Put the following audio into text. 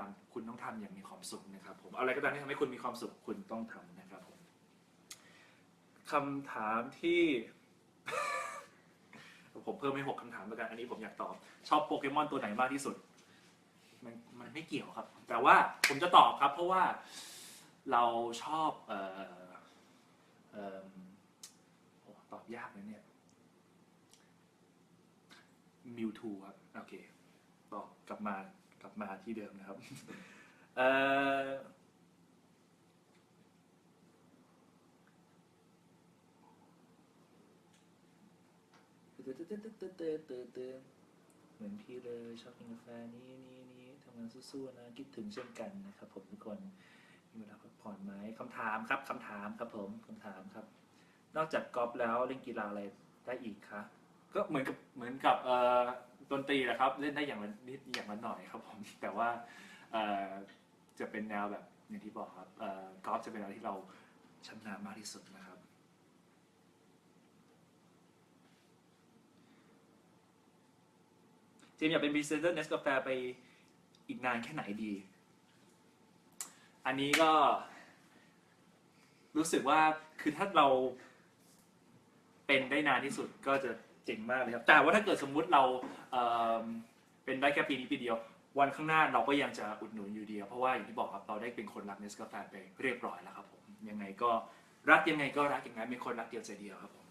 ามคุณต้องทำอย่างมีความสุขนะครับผมอะไรก็ตามที่ทำให้คุณมีความสุขคุณต้องทำนะครับผมคำถามที่ ผมเพิ่มให้หกคำถามแล้วกันอันนี้ผมอยากตอบ ชอบโปเกมอนตัวไหนมากที่สุด มันมันไม่เกี่ยวครับ แต่ว่าผมจะตอบครับ เพราะว่าเราชอบเอ่อเอ่อโอ้ตอบยากเลยเนี่ยมิวทูครับ โอเค ตอบกลับมา กลับมาที่เดิมนะครับเอ่อเหมือนพี่เลยชอบกินกาแฟนี้นี้นี้ทำงานสู้ๆนะคิดถึงเช่นกันนะครับ ผมทุกคนมีเวลาพักผ่อนไหมคำถามครับคำถามครับผมคำถามครับ นอกจากกอล์ฟแล้วเล่นกีฬาอะไรได้อีกคะก็เหมือนกับเหมือนกับเอ่อ ดนตรีแหละครับเล่นได้อย่างละนิดอย่างละหน่อยครับผมแต่ว่าเอ่อจะเป็นแนวแบบอย่างที่บอกครับเอ่อกอล์ฟจะเป็นอะไรที่เราชำนาญมากที่สุดนะครับเจมอยากเป็นพรีเซนเตอร์เนสกาแฟไปอีกนานแค่ไหนดี อันนี้ก็ รู้สึกว่าคือถ้าเรา เป็นได้นานที่สุดก็จะเจ๋งมากเลยครับ แต่ว่าถ้าเกิดสมมุติเราเเป็นได้แค่ปีนี้ปีเดียว วันข้างหน้าเราก็ยังจะอุดหนุนอยู่ดีเพราะว่าอย่างที่บอกครับเราได้เป็นคนรักเนสกาแฟไปเรียบร้อยแล้วครับผมยังไงก็รักยังไงก็รักอย่างนั้นเป็นคนรักเดียวใจเดียวครับผม